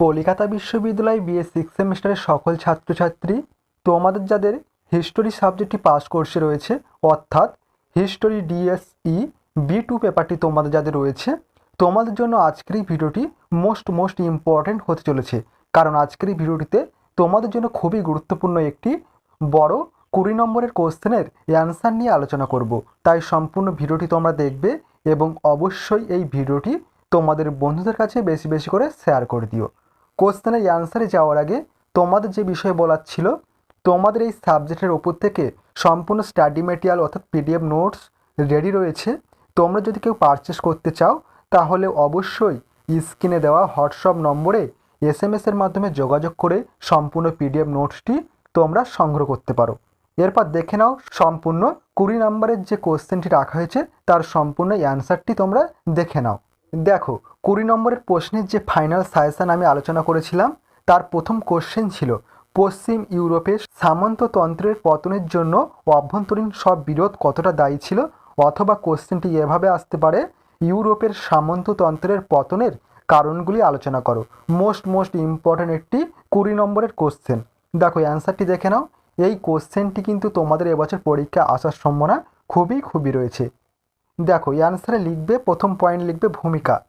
কলকাতা বিশ্ববিদ্যালয় BA six সেমিস্টারের সকল ছাত্রছাত্রী তোমাদের যাদের হিস্টোরি সাবজেক্টটি পাস কোর্সে রয়েছে, অর্থাৎ হিস্টোরি ডিএসই বি টু পেপারটি তোমাদের যাদের রয়েছে, তোমাদের জন্য আজকের এই ভিডিওটি মোস্ট মোস্ট ইম্পর্ট্যান্ট হতে চলেছে। কারণ আজকের এই ভিডিওটিতে তোমাদের জন্য খুবই গুরুত্বপূর্ণ একটি বড় কুড়ি নম্বরের কোশ্চেনের অ্যান্সার নিয়ে আলোচনা করব। তাই সম্পূর্ণ ভিডিওটি তোমরা দেখবে এবং অবশ্যই এই ভিডিওটি তোমাদের বন্ধুদের কাছে বেশি বেশি করে শেয়ার করে দিও। কোশ্চেনের অ্যান্সারে যাওয়ার আগে তোমাদের যে বিষয় বলার ছিল, তোমাদের এই সাবজেক্টের ওপর থেকে সম্পূর্ণ স্টাডি মেটেরিয়াল অর্থাৎ পিডিএফ নোটস রেডি রয়েছে। তোমরা যদি কেউ পারচেস করতে চাও, তাহলে অবশ্যই স্ক্রিনে দেওয়া হোয়াটসঅ্যাপ নম্বরে এস এম এসের মাধ্যমে যোগাযোগ করে সম্পূর্ণ পিডিএফ নোটসটি তোমরা সংগ্রহ করতে পারো। এরপর দেখে নাও সম্পূর্ণ কুড়ি নম্বরের যে কোশ্চেনটি রাখা হয়েছে, তার সম্পূর্ণ অ্যান্সারটি তোমরা দেখে নাও। দেখো, কুড়ি নম্বরের প্রশ্নের যে ফাইনাল সাজেশন আমি আলোচনা করেছিলাম, তার প্রথম কোশ্চেন ছিল, পশ্চিম ইউরোপে সামন্ততন্ত্রের পতনের জন্য অভ্যন্তরীণ সব বিরোধ কতটা দায়ী ছিল? অথবা কোশ্চেনটি এভাবে আসতে পারে, ইউরোপের সামন্ততন্ত্রের পতনের কারণগুলি আলোচনা করো। মোস্ট মোস্ট ইম্পর্ট্যান্ট একটি কুড়ি নম্বরের কোশ্চেন দেখো অ্যান্সারটি দেখে নাও। এই কোশ্চেনটি কিন্তু তোমাদের এবছর পরীক্ষা আসার সম্ভাবনা খুবই খুবই রয়েছে। দেখো, এই অ্যান্সারে লিখবে, প্রথম পয়েন্ট লিখবে ভূমিকা।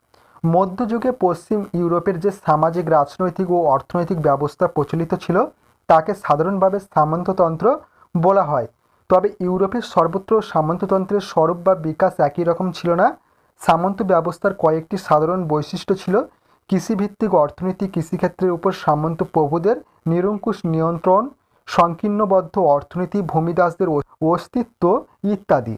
মধ্যযুগে পশ্চিম ইউরোপের যে সামাজিক, রাজনৈতিক ও অর্থনৈতিক ব্যবস্থা প্রচলিত ছিল, তাকে সাধারণভাবে সামন্ততন্ত্র বলা হয়। তবে ইউরোপের সর্বত্র সামন্ততন্ত্রের স্বরূপ বা বিকাশ একই রকম ছিল না। সামন্ত ব্যবস্থার কয়েকটি সাধারণ বৈশিষ্ট্য ছিল, কৃষিভিত্তিক অর্থনীতি, কৃষিক্ষেত্রের উপর সামন্ত প্রভুদের নিরঙ্কুশ নিয়ন্ত্রণ, সংকীর্ণবদ্ধ অর্থনীতি, ভূমিদাসদের অস্তিত্ব ইত্যাদি।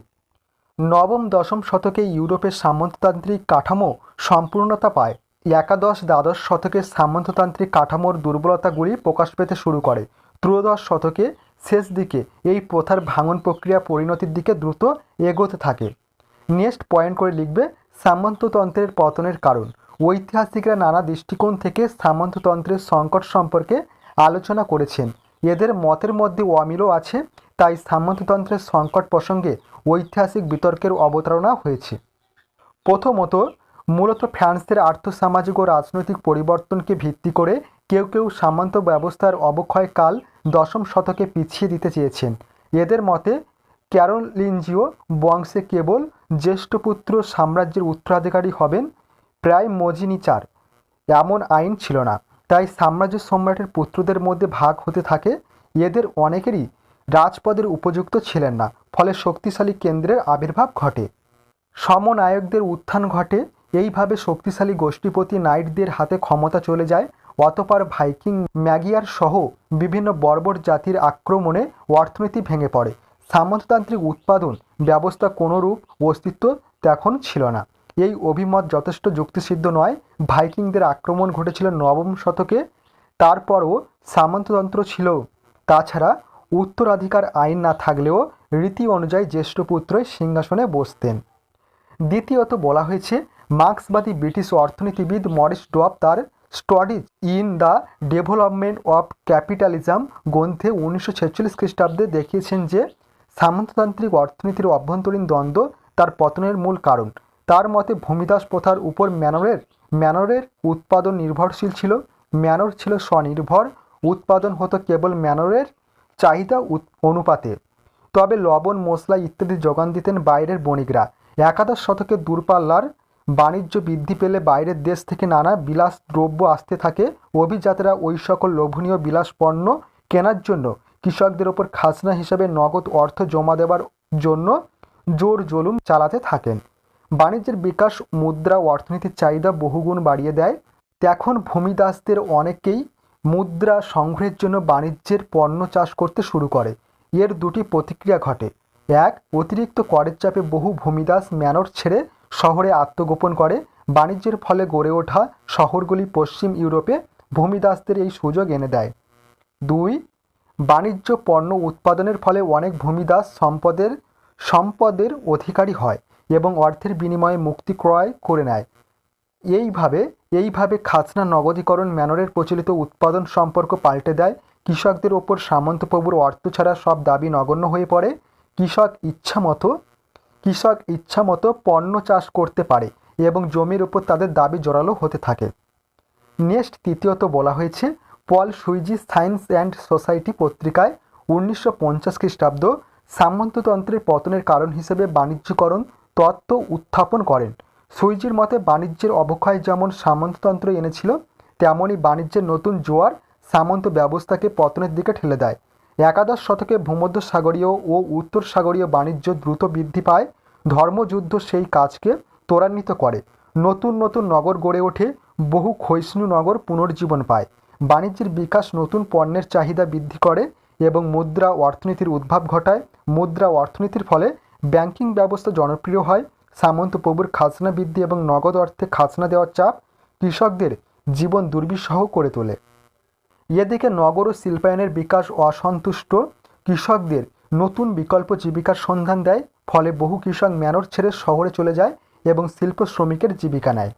নবম দশম শতকে ইউরোপের সামন্ততান্ত্রিক কাঠামো সম্পূর্ণতা পায়। একাদশ, দ্বাদশ শতকে সামন্ততান্ত্রিক কাঠামোর দুর্বলতাগুলি প্রকাশ পেতে শুরু করে। ত্রয়োদশ শতকে শেষ দিকে এই প্রথার ভাঙন প্রক্রিয়া পরিণতির দিকে দ্রুত এগোতে থাকে। নেক্সট পয়েন্ট করে লিখবে, সামন্ততন্ত্রের পতনের কারণ। ঐতিহাসিকরা নানা দৃষ্টিকোণ থেকে সামন্ততন্ত্রের সংকট সম্পর্কে আলোচনা করেছেন। এদের মতের মধ্যে অমিলও আছে তাই সামন্ততন্ত্রের সংকট প্রসঙ্গে ঐতিহাসিক বিতর্কের অবতারণা হয়েছে। প্রথমত, মূলত ফ্রান্সের আর্থসামাজিক ও রাজনৈতিক পরিবর্তনকে ভিত্তি করে কেউ কেউ সামন্ত ব্যবস্থার অবক্ষয়কাল দশম শতকে পিছিয়ে দিতে চেয়েছেন। এদের মতে ক্যারোলিনজিও বংশে কেবল জ্যেষ্ঠপুত্র সাম্রাজ্যের উত্তরাধিকারী হবেন, প্রায় মজিনিচার এমন আইন ছিল না। তাই সাম্রাজ্য সম্রাটের পুত্রদের মধ্যে ভাগ হতে থাকে। এদের অনেকেরই রাজপদের উপযুক্ত ছিলেন না, ফলে শক্তিশালী কেন্দ্রের আবির্ভাব ঘটে। সমনায়কদের উত্থান ঘটে, এইভাবে শক্তিশালী গোষ্ঠীপতি নাইটদের হাতে ক্ষমতা চলে যায়, অতপর ভাইকিং ম্যাগিয়ার সহ বিভিন্ন বর্বর জাতির আক্রমণে অর্থনীতি ভেঙে পড়ে। সামন্ততান্ত্রিক উৎপাদন ব্যবস্থা কোনোরূপ অস্তিত্ব তখন ছিল না। এই অভিমত যথেষ্ট যুক্তিসিদ্ধ নয়। ভাইকিংদের আক্রমণ ঘটেছিল নবম শতকে, তারপরও সামন্ততন্ত্র ছিল। তাছাড়া উত্তরাধিকার আইন না থাকলেও রীতি অনুযায়ী জ্যেষ্ঠ পুত্রই সিংহাসনে বসতেন। দ্বিতীয়ত বলা হয়েছে, মার্ক্সবাদী ব্রিটিশ অর্থনীতিবিদ মরিস ডোয়াব তার studies in the development of capitalism গ্রন্থে উনিশশো ছেচল্লিশ খ্রিস্টাব্দে দেখিয়েছেন যে, সামন্ততান্ত্রিক অর্থনীতির অভ্যন্তরীণ দ্বন্দ্ব তার পতনের মূল কারণ। তার মতে, ভূমিদাস প্রথার উপর ম্যানরের ম্যানরের উৎপাদন নির্ভরশীল ছিল। ম্যানর ছিল স্বনির্ভর, উৎপাদন হতো কেবল ম্যানরের চাহিদা অনুপাতে। তবে লবণ মশলা ইত্যাদি যোগান দিতেন বাইরের বণিকরা। একাদশ শতকে দূরপাল্লার বাণিজ্য বৃদ্ধি পেলে বাইরের দেশ থেকে নানা বিলাস দ্রব্য আসতে থাকে। অভিজাতরা ওই সকল লোভনীয় বিলাস পণ্য কেনার জন্য কৃষকদের ওপর খাজনা হিসাবে নগদ অর্থ জমা দেওয়ার জন্য জোর জলুম চালাতে থাকেন। বাণিজ্যের বিকাশ, মুদ্রা, অর্থনীতির চাহিদা বহুগুণ বাড়িয়ে দেয়। তখন ভূমিদাসদের অনেকেই মুদ্রা সংগ্রহের জন্য বাণিজ্যের পণ্য চাষ করতে শুরু করে। এর দুটি প্রতিক্রিয়া ঘটে। এক, অতিরিক্ত করের চাপে বহু ভূমিদাস ম্যানর ছেড়ে শহরে আত্মগোপন করে। বাণিজ্যের ফলে গড়ে ওঠা শহরগুলি পশ্চিম ইউরোপে ভূমিদাসদের এই সুযোগ এনে দেয়। দুই, বাণিজ্য পণ্য উৎপাদনের ফলে অনেক ভূমিদাস সম্পদের সম্পদের অধিকারী হয় এবং অর্থের বিনিময়ে মুক্তি ক্রয় করে নেয়। এইভাবে এইভাবে খাজনা নগদীকরণ ম্যানরের প্রচলিত উৎপাদন সম্পর্ক পাল্টে দেয়। কৃষকদের ওপর সামন্তপ্রভুর অর্থ ছাড়া সব দাবি নগণ্য হয়ে পড়ে। কৃষক ইচ্ছামতো কৃষক ইচ্ছামতো পণ্য চাষ করতে পারে এবং জমির উপর তাদের দাবি জোরালো হতে থাকে। নেক্সট তৃতীয়ত বলা হয়েছে, Paul Sweezy science and society পত্রিকায় উনিশশো পঞ্চাশ খ্রিস্টাব্দ সামন্ততন্ত্রের পতনের কারণ হিসেবে বাণিজ্যকরণ তত্ত্ব উত্থাপন করেন। সুইজির মতে বাণিজ্যের অবক্ষয় যেমন সামন্ততন্ত্র এনেছিল তেমনই বাণিজ্যের নতুন জোয়ার সামন্ত ব্যবস্থাকে পতনের দিকে ঠেলে দেয়। একাদশ শতকে ভূমধ্য সাগরীয় ও উত্তর সাগরীয় বাণিজ্য দ্রুত বৃদ্ধি পায়। ধর্মযুদ্ধ সেই কাজকে ত্বরান্বিত করে। নতুন নতুন নগর গড়ে ওঠে, বহু ক্ষয়িষ্ণু নগর পুনর্জীবন পায়। বাণিজ্যের বিকাশ নতুন পণ্যের চাহিদা বৃদ্ধি করে এবং মুদ্রা অর্থনীতির উদ্ভব ঘটায়। মুদ্রা অর্থনীতির ফলে ব্যাংকিং ব্যবস্থা জনপ্রিয় হয়। সামন্ত প্রভুর খাজনা বৃদ্ধি এবং নগদ অর্থে খাজনা দেওয়ার চাপ কৃষকদের জীবন দুর্বিষহ করে তোলে। এদিকে নগর ও শিল্পায়নের বিকাশ অসন্তুষ্ট। কৃষকদের নতুন বিকল্প জীবিকার সন্ধান দেয়, ফলে বহু কৃষক ম্যানর ছেড়ে শহরে চলে যায় এবং শিল্প শ্রমিকের জীবিকা নেয়।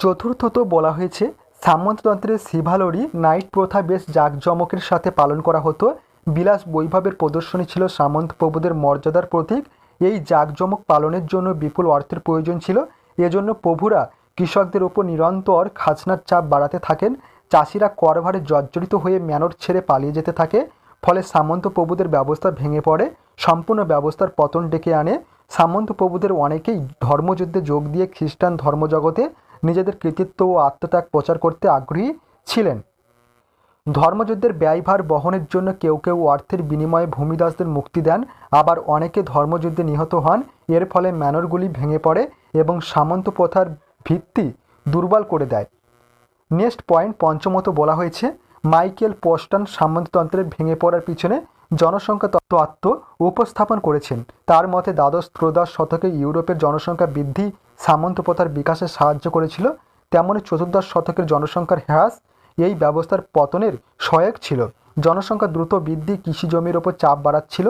চতুর্থত বলা হয়েছে সামন্ততন্ত্রের শিভালরি নাইট প্রথা বেশ জাঁকজমকের সাথে পালন করা হতো। বিলাস বৈভবের প্রদর্শনী ছিল সামন্ত প্রভুদের মর্যাদার প্রতীক। এই জাঁকজমক পালনের জন্য বিপুল অর্থের প্রয়োজন ছিল। এজন্য প্রভুরা কৃষকদের ওপর নিরন্তর খাজনার চাপ বাড়াতে থাকেন। চাষিরা করভারে জর্জরিত হয়ে ম্যানর ছেড়ে পালিয়ে যেতে থাকে। ফলে সামন্ত প্রভুদের ব্যবস্থা ভেঙে পড়ে। সম্পূর্ণ ব্যবস্থার পতন ডেকে আনে। সামন্ত প্রভুদের অনেকেই ধর্মযুদ্ধে যোগ দিয়ে খ্রিস্টান ধর্মজগতে নিজেদের কৃতিত্ব ও আত্মত্যাগ প্রচার করতে আগ্রহী ছিলেন। ধর্মযুদ্ধের ব্যয়ভার বহনের জন্য কেউ কেউ অর্থের বিনিময়ে ভূমিদাসদের মুক্তি দেন, আবার অনেকে ধর্মযুদ্ধে নিহত হন। এর ফলে ম্যানরগুলি ভেঙে পড়ে এবং সামন্ত প্রথার ভিত্তি দুর্বল করে দেয়। নেক্সট পয়েন্ট পঞ্চমত বলা হয়েছে, মাইকেল পোস্টন সামন্ততন্ত্রের ভেঙে পড়ার পিছনে জনসংখ্যা তত্ত্ব উপস্থাপন করেছেন। তার মতে দ্বাদশ, ত্রয়োদশ শতকে ইউরোপের জনসংখ্যা বৃদ্ধি সামন্ত প্রথার বিকাশে সাহায্য করেছিল, তেমনি চতুর্দশ শতকের জনসংখ্যার হ্রাস এই ব্যবস্থার পতনের সহায়ক ছিল। জনসংখ্যা দ্রুত বৃদ্ধি, কৃষি জমির ওপর চাপ বাড়াচ্ছিল।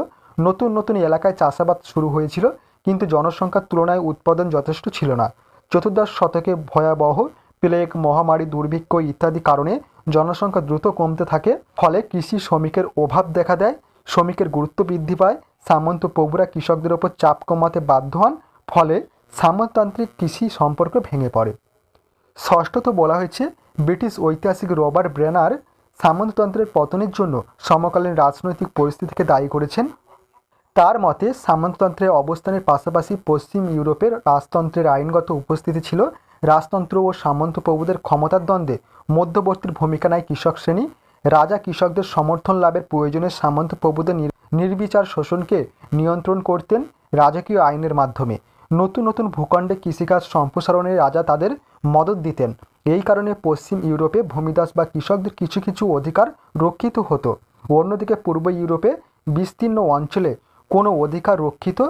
নতুন নতুন এলাকায় চাষাবাদ শুরু হয়েছিল, কিন্তু জনসংখ্যার তুলনায় উৎপাদন যথেষ্ট ছিল না। চতুর্দশ শতকে ভয়াবহ প্লেগ মহামারী, দুর্ভিক্ষ ইত্যাদি কারণে জনসংখ্যা দ্রুত কমতে থাকে। ফলে কৃষি শ্রমিকের অভাব দেখা দেয়, শ্রমিকের গুরুত্ব বৃদ্ধি পায়। সামন্ত প্রভুরা কৃষকদের ওপর চাপ কমাতে বাধ্য হন, ফলে সামন্ততান্ত্রিক কৃষি সম্পর্ক ভেঙে পড়ে। ষষ্ঠত বলা হয়েছে, ব্রিটিশ ঐতিহাসিক রবার্ট ব্রেনার সামন্ততন্ত্রের পতনের জন্য সমকালীন রাজনৈতিক পরিস্থিতিকে দায়ী করেছেন। তার মতে, সামন্ততন্ত্রের অবস্থানের পাশাপাশি পশ্চিম ইউরোপের রাজতন্ত্রের আইনগত উপস্থিতি ছিল, রাজতন্ত্র ও সামন্ত প্রভুদের ক্ষমতার দ্বন্দ্বে মধ্যবর্তীর ভূমিকা নেয় কৃষক শ্রেণি। রাজা কৃষকদের সমর্থন লাভের প্রয়োজনে সামন্ত প্রভুদের নির্বিচার শোষণকে নিয়ন্ত্রণ করতেন রাজকীয় আইনের মাধ্যমে। নতুন নতুন ভূখণ্ডে কৃষিকাজ সম্প্রসারণে রাজা তাদের মদত দিতেন। এই কারণে পশ্চিম ইউরোপে ভূমিদাস বা কৃষকদের কিছু কিছু অধিকার রক্ষিত হতো। অন্যদিকে পূর্ব ইউরোপে বিস্তীর্ণ অঞ্চলে কোনো অধিকার রক্ষিত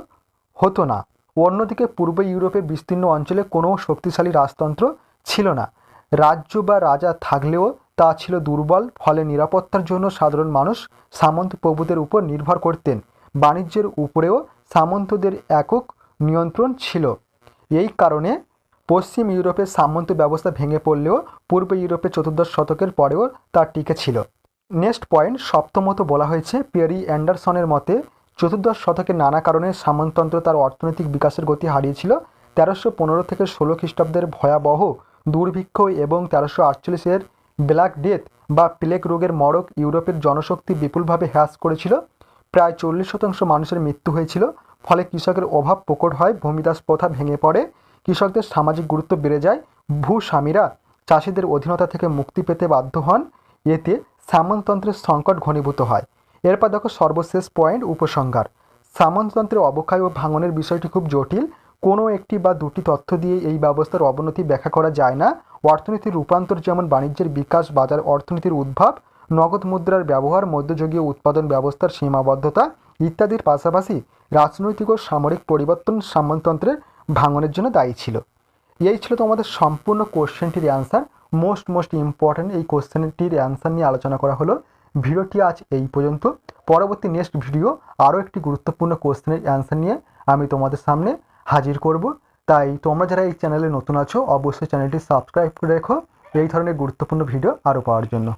হতো না। অন্যদিকে পূর্ব ইউরোপে বিস্তীর্ণ অঞ্চলে কোনো শক্তিশালী রাজতন্ত্র ছিল না। রাজ্য বা রাজা থাকলেও তা ছিল দুর্বল, ফলে নিরাপত্তার জন্য সাধারণ মানুষ সামন্ত প্রভুদের উপর নির্ভর করতেন। বাণিজ্যের উপরেও সামন্তদের একক নিয়ন্ত্রণ ছিল। এই কারণে পশ্চিম ইউরোপের সামন্ত ব্যবস্থা ভেঙে পড়লেও পূর্ব ইউরোপে চতুর্দশ শতকের পরেও তা টিকে ছিল। নেক্সট পয়েন্ট সপ্তমত বলা হয়েছে পেরি অ্যান্ডারসনের মতে চতুর্দশ শতকে নানা কারণে সামন্ততন্ত্র তার অর্থনৈতিক বিকাশের গতি হারিয়েছিল। তেরোশো পনেরো থেকে ষোলো খ্রিস্টাব্দের ভয়াবহ, দুর্ভিক্ষ এবং তেরোশো আটচল্লিশের ব্ল্যাক ডেথ বা প্লেগ রোগের মরক ইউরোপের জনশক্তি বিপুলভাবে হ্রাস করেছিল। প্রায় চল্লিশ শতাংশ মানুষের মৃত্যু হয়েছিল। ফলে কৃষকের অভাব প্রকট হয়, ভূমিদাস প্রথা ভেঙে পড়ে, কৃষকদের সামাজিক গুরুত্ব বেড়ে যায়, ভূস্বামীরা চাষিদের অধীনতা থেকে মুক্তি পেতে বাধ্য হন, এতে সামন্ততন্ত্রের সংকট ঘনীভূত হয়। এরপর দেখো সর্বশেষ পয়েন্ট, উপসংহার। সামন্ততন্ত্রের অবক্ষয় ও ভাঙনের বিষয়টি খুব জটিল, কোনো একটি বা দুটি তথ্য দিয়ে এই ব্যবস্থার অবনতি ব্যাখ্যা করা যায় না। অর্থনীতির রূপান্তর যেমন বাণিজ্যের বিকাশ, বাজার অর্থনীতির উদ্ভব, নগদ মুদ্রার ব্যবহার, মধ্যযুগীয় উৎপাদন ব্যবস্থার সীমাবদ্ধতা ইত্যাদির পাশাপাশি রাজনৈতিক ও সামরিক পরিবর্তন সামন্ততন্ত্রের ভাঙনের জন্য দায়ী ছিল। এই ছিল তোমাদের সম্পূর্ণ কোশ্চেনটির অ্যান্সার। মোস্ট মোস্ট ইম্পর্ট্যান্ট এই কোশ্চেনটির অ্যান্সার নিয়ে আলোচনা করা হলো। ভিডিওটি আজ এই পর্যন্ত। পরবর্তী নেক্সট ভিডিও আরও একটি গুরুত্বপূর্ণ কোশ্চেনের অ্যান্সার নিয়ে আমি তোমাদের সামনে হাজির করব। তাই তোমরা যারা এই চ্যানেলে নতুন আছো, অবশ্যই চ্যানেলটি সাবস্ক্রাইব করে রেখো। এই ধরনের গুরুত্বপূর্ণ ভিডিও আরও পাওয়ার জন্য।